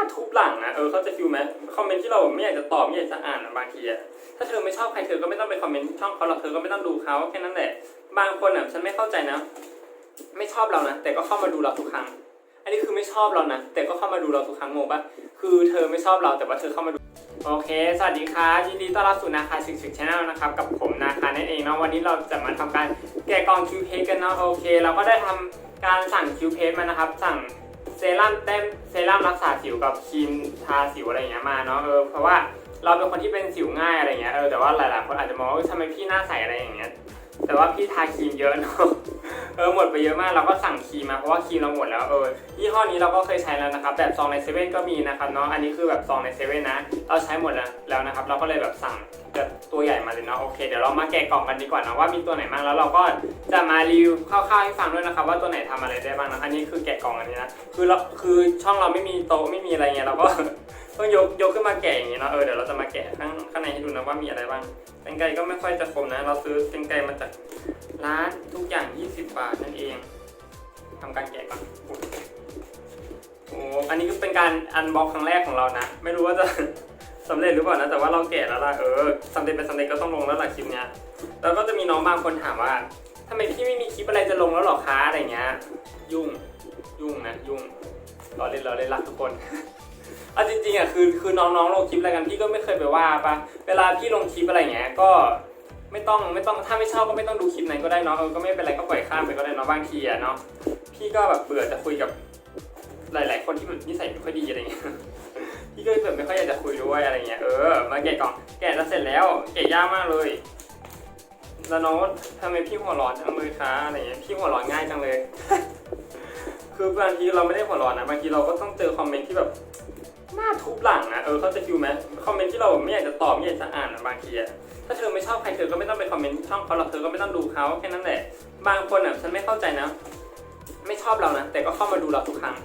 าทุบหลังนะเออเขาใจะฟิลไหมคอมเมนต์ที่เราไม่อยากจะตอบไม่อยากจะอ่านบางทีอะถ้าเธอไม่ชอบใครเธอก็ไม่ต้องไปคอมเมนต์ช่องเขาหรอกเธอก็ไม่ต้องดูเขาแค่นั้นแหละ บางคนอะฉันไม่เข้าใจนะ ไม่ชอบเรานะแต่ก็เข้ามาดูเราทุกครั้ง อันนี้คือไม่ชอบเรานะแต่ก็เข้ามาดูเราทุกครั้งงงปะคือเธอไม่ชอบเราแต่ว่าเธอเข้ามาดูโอเค สวัสดีค่ะยินดีต้อนรับสู่นาคาสิกสิกชาแนลนะครับ กับผมนาคานั่นเองเนาะ วันนี้เราจะมาทำการแกะกล่องคิวเพจกันเนาะ โอเค เราก็ได้ทำการสั่งคิวเพจมานะครับ สั่ง เซรั่มแต้มเซรั่มรักษาสิวกับครีมทาสิวอะไรอย่างเงี้ยมาเนาะเออเพราะว่าเราเป็นคนที่เป็นสิวง่ายอะไรเงี้ยเออแต่ว่าหลายๆคนอาจจะมองว่าทำไมพี่หน้าใสอะไรอย่างเงี้ยแต่ว่าพี่ทาครีมเยอะเนาะเออหมดไปเยอะมากเราก็สั่งครีมมาเพราะว่าครีมเราหมดแล้วเออยี่ห้อนี้เราก็เคยใช้แล้วนะครับแบบซองในเซเว่นก็มีนะครับเนาะอันนี้คือแบบซองในเซเว่นนะเราใช้หมดแล้วแล้วนะครับเราก็เลยแบบสั่ง แบบตัวใหญ่มาเลยเนาะโอเคเดี๋ยวเรามาแกะกล่องกันดีกว่านะว่ามีตัวไหนบ้างแล้วเราก็จะมารีวิวคร่าวๆให้ฟังด้วยนะครับว่าตัวไหนทำอะไรได้บ้างนะอันนี้คือแกะกล่องอันนี้นะคือเราคือช่องเราไม่มีโต๊ะไม่มีอะไรเงี้ยเราก็ต้องยกยกขึ้นมาแกะอย่างเงี้ยเนาะเออเดี๋ยวเราจะมาแกะข้างข้างในให้ดูนะว่ามีอะไรบ้างกันไกรก็ไม่ค่อยจะคมนะ เราซื้อกันไกรมาจากร้านทุกอย่าง 20 บาทนั่นเองทำการแกะก่อนอุ๊ยโอ้อันนี้ก็เป็นการอันบ็อกครั้งแรกของเรานะ ไม่รู้ว่าจะ สำเร็จหรือเปล่านะแต่ว่าเราแกะแล้วล่ะเออสำเร็จเป็นสำเร็จก็ต้องลงแล้วล่ะคลิปเนี้ยแล้วก็จะมีน้องบางคนถามว่าทำไมพี่ไม่มีคลิปอะไรจะลงแล้วหรอคะอะไรเงี้ย ยุ่งยุ่งนะยุ่งรอเล่นรอเล่นรักทุกคนเอาจริงๆอะคือคือน้องๆลงคลิปอะไรกันพี่ก็ไม่เคยไปว่าปะเวลาพี่ลงคลิปอะไรเงี้ยก็ไม่ต้องไม่ต้องถ้าไม่ชอบก็ไม่ต้องดูคลิปไหนก็ได้เนาะเออก็ไม่เป็นไรก็ปล่อยข้ามไปก็ได้เนาะบางทีอะเนาะพี่ก็แบบเบื่อจะคุยกับหลาย ๆ คนที่แบบนิสัยไม่ค่อยดีอะไรเงี้ย พี่ก็แบบไม่ค่อยอยากจะคุยด้วยอะไรเงี้ยเออมาแกะกล่องแกะจะเสร็จแล้วแกะยากมากเลยแล้วน้องทำไมพี่หัวร้อนจังเลยคะอะไรเงี้ยพี่หัวร้อนง่ายจังเลย คือบางทีเราไม่ได้หัวร้อนนะบางทีเราก็ต้องเจอคอมเมนต์ที่แบบหน้าทุบหลังนะเออเขาจะฟิลไหมคอมเมนต์ที่เราไม่อยากจะตอบไม่อยากจะอ่านอะบางทีอะถ้าเธอไม่ชอบใครเธอก็ไม่ต้องไปคอมเมนต์ช่องเขาหรอกเธอก็ไม่ต้องดูเขาแค่นั้นแหละบางคนอะฉันไม่เข้าใจนะ ไม่ชอบเรานะแต่ก็เข้ามาดูเราทุกครั้ง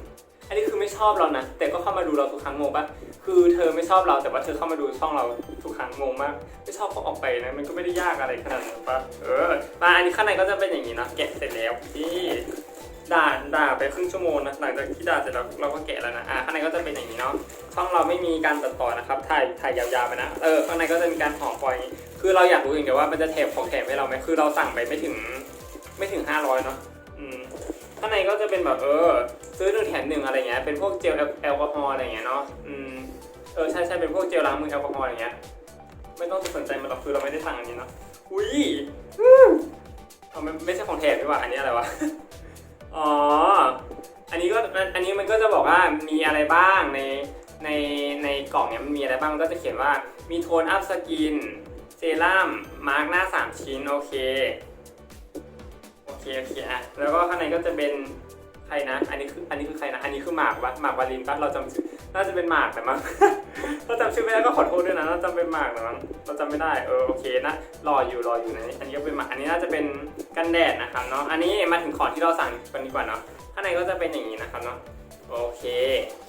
อันนี้คือไม่ชอบเรานะ แต่ก็เข้ามาดูเราทุกครั้งงงปะคือเธอไม่ชอบเราแต่ว่าเธอเข้ามาดูช่องเราทุกครั้งงงมาก ไม่ชอบก็ออกไปนะ มันก็ไม่ได้ยากอะไรขนาดนั้นปะเออ มาอันนี้ข้างในก็จะเป็นอย่างนี้นะแกะเสร็จแล้วที่ด่าด่าไปครึ่งชั่วโมงนะหลังจากที่ด่าเสร็จแล้วเราก็แกะแล้วนะอ่าข้างในก็จะเป็นอย่างนี้เนาะช่องเราไม่มีการตัดต่อนะครับถ่ายถ่ายยาวๆไปนะเออข้างในก็จะมีการห่อฟอยล์อยคือเราอยากรู้อย่างเดียวว่ามันจะแถมของแถมให้เราไหมคือเราสั่งไปไม่ถึงไม่ถึง500เนาะอืมางในก็จะเป็นแบบเออ ซื้อหนึ่งแถมหนึ่งอะไรเงี้ยเป็นพวกเจลแอลกอฮอล์อะไรเงี้ยเนาะอืมเออใช่ใช่เป็นพวกเจลล้างมือแอลกอฮอล์อะไรเงี้ยไม่ต้องสนใจมันหรอกคือเราไม่ได้สั่งอันนี้เนาะอุ้ยเอาไม่ไม่ใช่ของแถมดีกว่าอันนี้อะไรวะอ๋ออันนี้ก็อันนี้มันก็จะบอกว่ามีอะไรบ้างในในในกล่องเนี้ยมันมีอะไรบ้างมันก็จะเขียนว่ามีโทนอัพสกินเซรั่มมาร์กหน้า 3 ชิ้นโอเค เคโอเคอะแล้วก็ข้างในก็จะเป็นใครนะ อันนี้คืออันนี้คือใครนะ อันนี้คือหมากวะหมากวาลินปะเราจำชื่อ น่าจะเป็นหมากแต่มั้ง เราจำชื่อไม่ได้ก็ขอโทษด้วยนะเราจำเป็นหมากแต่มั้ง เราจำไม่ได้ เออโอเคนะ รออยู่รออยู่นะ อันนี้ก็เป็นหมาก อันนี้น่าจะเป็นกันแดดนะครับเนาะ อันนี้มาถึงของที่เราสั่งกันดีกว่าเนาะ ข้างในก็จะเป็นอย่างนี้นะครับเนาะ โอเค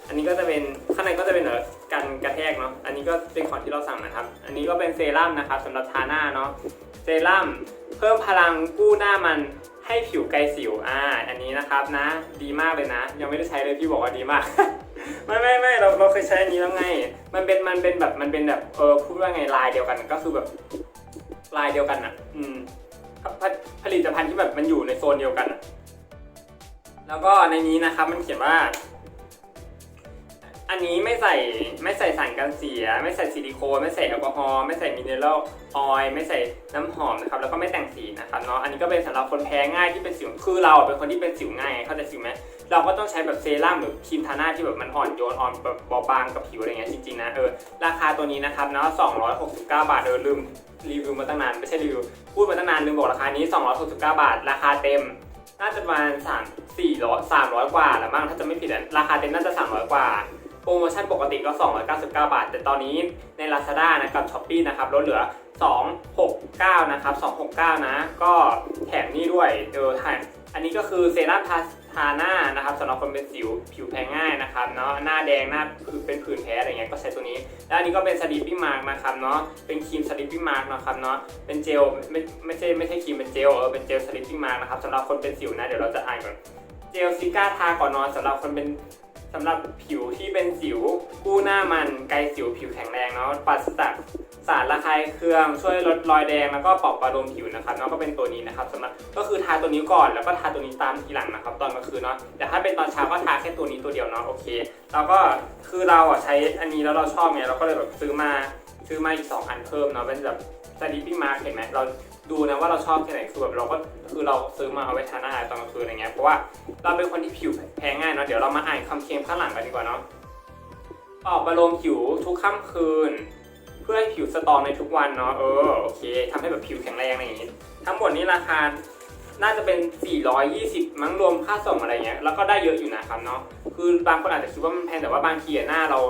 อันนี้ก็จะเป็นข้างในก็จะเป็นเออกันกระแทกเนาะ อันนี้ก็เป็นของที่เราสั่งนะครับ อันนี้ก็เป็นเซรั่มนะครับสำหรับทาหน้าเนาะ เซรั่มเพิ่มพลังกู้หน้ามัน ให้ผิวไกลสิว อ่า อันนี้นะครับนะ ดีมากเลยนะ ยังไม่ได้ใช้เลยพี่บอกว่าดีมาก ไม่ไม่ไม่เราเราเคยใช้อันนี้แล้วไง มันเป็นมันเป็นแบบมันเป็นแบบเออพูดว่าไงลายเดียวกันก็คือแบบลายเดียวกันอะ อืมผลิตภัณฑ์ที่แบบมันอยู่ในโซนเดียวกัน แล้วก็ในนี้นะครับมันเขียนว่า อันนี้ไม่ใส่ไม่ใส่สารกันเสีย ไม่ใส่ซิลิโคนไม่ใส่แอลกอฮอล์ไม่ใส่มิเนอรัลออยล์ไม่ใส่น้ำหอมนะครับแล้วก็ไม่แต่งสีนะครับเนาะอันนี้ก็เป็นสำหรับคนแพ้ง่ายที่เป็นสิวคือเราเป็นคนที่เป็นสิวง่ายเข้าใจสิวไหมเราก็ต้องใช้แบบเซรั่มหรือครีมทาหน้าที่แบบมันอ่อนโยนอ่อนแบบเบาบางกับผิวอะไรเงี้ยจริงๆนะเออราคาตัวนี้นะครับเนาะ269 บาทเออลืมรีวิวมาตั้งนานไม่ใช่รีวิวพูดมาตั้งนานลืมบอกราคานี้ 269 บาท ราคาเต็มน่าจะประมาณสามสี่ร้อยสามร้อยกว่าแหละมั้งถ้าจะไม่ผิดราคาเต็มน่าจะสามร้อยกว่า โปรโมชั่นปกติก็ 299 บาท แต่ตอนนี้ใน Lazada นะกับ Shopee นะครับลดเหลือ 269 นะครับ 269 นะ ก็แถมนี่ด้วยเออแถมอันนี้ก็คือเซรั่มทาทาหน้านะครับสำหรับคนเป็นสิวผิวแพ้ง่ายนะครับเนาะหน้าแดงหน้าเป็นผื่นแพ้อะไรเงี้ยก็ใช้ตัวนี้ แล้วอันนี้ก็เป็นสลิปปิ้งมาร์กนะครับเนาะเป็นครีมสลิปปิ้งมาร์กนะครับเนาะเป็นเจลไม่ไม่ใช่ไม่ใช่ครีมเป็นเจลเออเป็นเจลสลิปปิ้งมาร์กนะครับสำหรับคนเป็นสิวนะเดี๋ยวเราจะอ่านก่อนเจลซิก้าทาก่อนนอนสำหรับคนเป็น สำหรับผิวที่เป็นสิวกู้หน้ามันไกลสิวผิวแข็งแรงเนาะปราศจากสารระคายเคืองช่วยลดรอยแดงแล้วก็ปอบประโลมผิวนะครับเนาะก็เป็นตัวนี้นะครับสำหรับก็คือทาตัวนี้ก่อนแล้วก็ทาตัวนี้ตามทีหลังนะครับ ตอนกลางคืนเนาะแต่ถ้าเป็นตอนเช้าก็ทาแค่ตัวนี้ตัวเดียวเนาะโอเคแล้วก็คือเราอะใช้อันนี้แล้วเราชอบไงเราก็เลยแบบซื้อมาซื้อมาอีกสองอันเพิ่มเนาะเป็นแบบ sleeping mask เห็นไหมเรา ดูนะว่าเราชอบแค่ไหนคือแบบเราก็คือเราซื้อมาเอาไว้ทาหน้าตอนกลางคืนอะไรเงี้ยเพราะว่าเราเป็นคนที่ผิวแพ้ง่ายเนาะเดี๋ยวเรามาอ่านคำเคลมข้างหลังกันดีกว่าเนาะปอกประโลมผิวทุกค่ำคืน เพื่อให้ผิวสตรองในทุกวันเนาะเออโอเคทำให้แบบผิวแข็งแรงอะไรอย่างงี้ทั้งหมดนี้ราคาน่าจะเป็น 420 มั้งรวมค่าส่งอะไรเงี้ย แล้วก็ได้เยอะอยู่นะครับเนาะ คือบางคนอาจจะคิดว่ามันแพงแต่ว่าบางทีหน้าเรา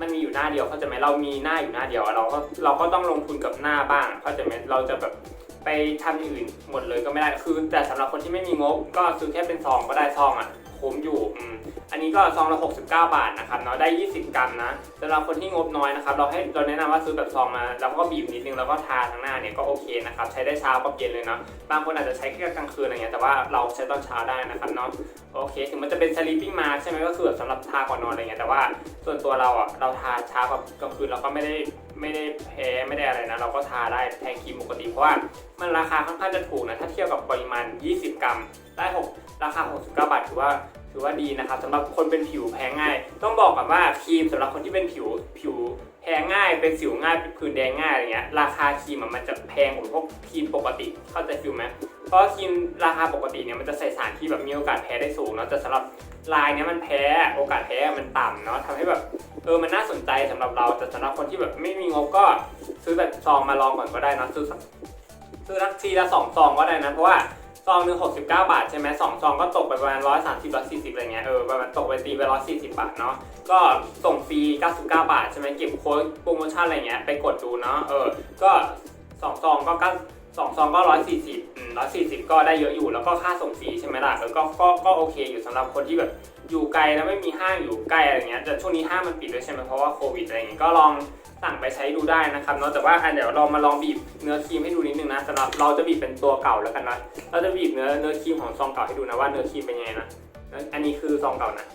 มันมีอยู่หน้าเดียว เข้าใจไหมเรามีหน้าอยู่หน้าเดียว เราก็เราก็ต้องลงทุนกับหน้าบ้าง เข้าใจไหมเราจะแบบ ไปทำอย่างอื่นหมดเลยก็ไม่ได้คือ แต่สำหรับคนที่ไม่มีงบก็ซื้อแค่เป็นซองก็ได้ซองอะคุ้มอยู่อืมอั นี้ก็ซองละ69 บาทนะครับเนาะได้ 20 กรัมนะสำหรับคนที่งบน้อยนะครับเราให้เราแนะนำว่าซื้อแบบซองมาแล้วก็บีบนิดนึงแล้วก็ทาทั้งหน้าเนี่ยก็โอเคนะครับใช้ได้เช้ากับเย็นเลยเนาะบางคนอาจจะใช้แค่กลางคืนอะไรเงี้ยแต่ว่าเราใช้ตอนเช้าได้นะครับเนาะโอเค ถึงมันจะเป็น sleeping mask ใช่ไหมก็คือแบบสำหรับทาก่อนนอนอะไรเงี้ยแต่ว่าส่วนตัวเราอะเราทาเช้ากับกลางคืนเราก็ไม่ได้ไม่ได้แพ้ไม่ได้อะไรนะ เราก็ทาได้แทนครีมปกติเพราะว่ามันราคาค่อนข้างจะถูกนะ ถ้าเทียบกับปริมาณ 20 กรัม ได้ 6 ราคา 69 บาทถือว่า ถือว่าดีนะครับสำหรับคนเป็นผิวแพ้ง่าย ต้องบอกก่อนว่าครีมสำหรับคนที่เป็นผิวผิวแพ้ง่ายเป็นสิวง่ายเป็นผื่นแดงง่ายอะไรเงี้ยราคาครีมมันจะแพงกว่าพวกครีมปกติเข้าใจฟิลไหมเพราะครีมราคาปกติเนี่ยมันจะใส่สารที่แบบมีโอกาสแพ้ได้สูงเนาะแต่สำหรับลายเนี้ยมันแพ้โอกาสแพ้มันต่ำเนาะทำให้แบบเออมันน่าสนใจสำหรับเราแต่สำหรับคนที่แบบไม่มีงบก็ซื้อแบบซองมาลองก่อนก็ได้นะซื้อซื้อสักทีละสองซองก็ได้นะเพราะว่า ซองหนึ่งหกสิบเก้าบาทใช่ไหมสองซองก็ตกไปประมาณร้อยสามสิบร้อยสี่สิบอะไรเงี้ยเออประมาณตกไปตีไปร้อยสี่สิบบาทเนาะก็ส่งฟรีเก้าสิบเก้าบาทใช่ไหมเก็บโค้ดโปรโมชั่นอะไรเงี้ยไปกดดูเนาะเออก็สองซองก็เก้าสองซองก็ร้อยสี่สิบร้อยสี่สิบก็ได้เยอะอยู่แล้วก็ค่าส่งฟรีใช่ไหมล่ะเออก็ก็ก็โอเคอยู่สำหรับคนที่แบบ อยู่ไกลแล้วไม่มีห้างอยู่ใกล้อะไรเงี้ยแต่ช่วงนี้ห้างมันปิดด้วยใช่ไหมเพราะว่าโควิดอะไรเงี้ยก็ลองสั่งไปใช้ดูได้นะครับเนาะแต่ว่าอะเดี๋ยวเรามาลองบีบเนื้อครีมให้ดูนิดนึงนะสำหรับเราจะบีบเป็นตัวเก่าแล้วกันนะเราจะบีบเนื้อเนื้อครีมของซองเก่าให้ดูนะว่าเนื้อครีมเป็นยังไงนะอันนี้คือซองเก่านะ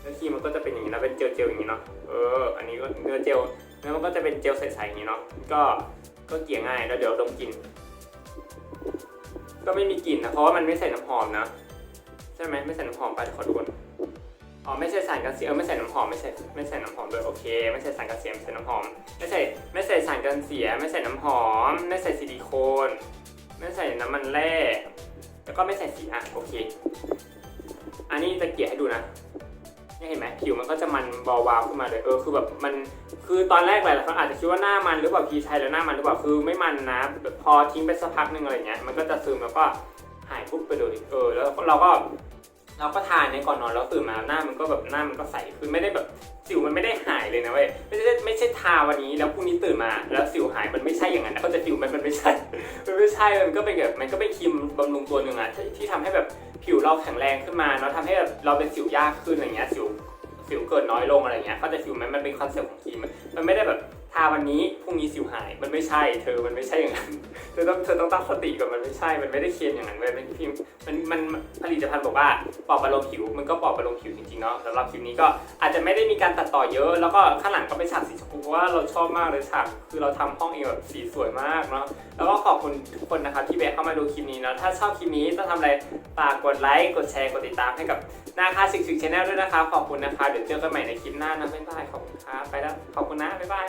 เนื้อครีมมันก็จะเป็นอย่างนี้นะเป็นเจลเจลอย่างนี้เนาะเอออันนี้ก็เนื้อเจลเนื้อมันก็จะเป็นเจลใสๆอย่างนี้เนาะก็ก็เกลี่ยง่ายแล้วเดี๋ยวดมกลิ่นก็ไม่มีกลิ่นนะเพราะว่ามันไม่ใส่น้ำหอมนะใช่ไหมไม่ใส่น้ำหอมไปขอดูก่อน อ๋อไม่ใช่สารกันเสียเออไม่ใส่น้ำหอมไม่ใช่ไม่ใส่น้ำหอมด้วยโอเค ไม่ใส่สารกันเสียไม่ใส่น้ำหอม ไม่ใส่ไม่ใส่สารกันเสียไม่ใส่น้ำหอม ไม่ใส่ซิลิโคน ไม่ใส่น้ำมันแร่แล้วก็ไม่ใส่สีอะโอเค อันนี้จะเกลี่ยให้ดูนะนี่เห็นไหมผิวมันก็จะมันวาวๆขึ้นมาเลยเออคือแบบมันคือตอนแรกหลายๆคนอาจจะคิดว่าหน้ามันหรือเปล่าพีใช้แล้วหน้ามันหรือเปล่าคือไม่มันนะพอทิ้งไปสักพักหนึ่งอะไรเงี้ยมันก็จะซึมแล้วก็หายปุ๊บไปเลยเออแล้วเราก็ เราก็ทานเนี่ยก่อนนอนแล้วตื่นมาหน้ามันก็แบบหน้ามันก็ใสคือไม่ได้แบบสิวมันไม่ได้หายเลยนะเว้ยไม่ใช่ไม่ใช่ทาวันนี้แล้วพรุ่งนี้ตื่นมาแล้วสิวหายมันไม่ใช่อย่างนั้นนะเขาจะสิวมันมันไม่ใช่มันไม่ใช่มันก็เป็นแบบมันก็เป็นครีมบำรุงตัวหนึ่งอะที่ที่ทำให้แบบผิวเราแข็งแรงขึ้นมาเนาะทำให้แบบเราเป็นสิวยากขึ้นอะไรเงี้ยสิวสิวเกิดน้อยลงอะไรเงี้ยเขาจะสิวไหมมันเป็นคอนเซ็ปต์ของครีมมันไม่ได้แบบ ทาวันนี้พรุ่งนี้สิวหาย มันไม่ใช่ เธอมันไม่ใช่อย่างนั้น เธอต้องเธอต้องตั้งสติก่อนมันไม่ใช่ มันไม่ได้เค็มอย่างนั้นเว้ยเป็นพิมมันมันผลิตภัณฑ์บอกว่าปอบประโลมผิว มันก็ปอบประโลมผิวจริงๆเนาะสำหรับคลิปนี้ก็อาจจะไม่ได้มีการตัดต่อเยอะ แล้วก็ข้างหลังก็เป็นฉากสีชมพูเพราะว่าเราชอบมากเลยฉากคือเราทำห้องเองแบบสีสวยมากเนาะแล้วก็ขอบคุณทุกคนนะครับที่แวะเข้ามาดูคลิปนี้เนาะถ้าชอบคลิปนี้ต้องทำอะไรฝากกดไลค์กดแชร์กดติดตามให้กับ นาคาสิกสิกชแนลด้วยนะครับขอบคุณนะครับเดี๋ยวเจอกันใหม่ในคลิปหน้านะบ๊ายบายขอบคุณครับไปแล้วขอบคุณนะบ๊ายบาย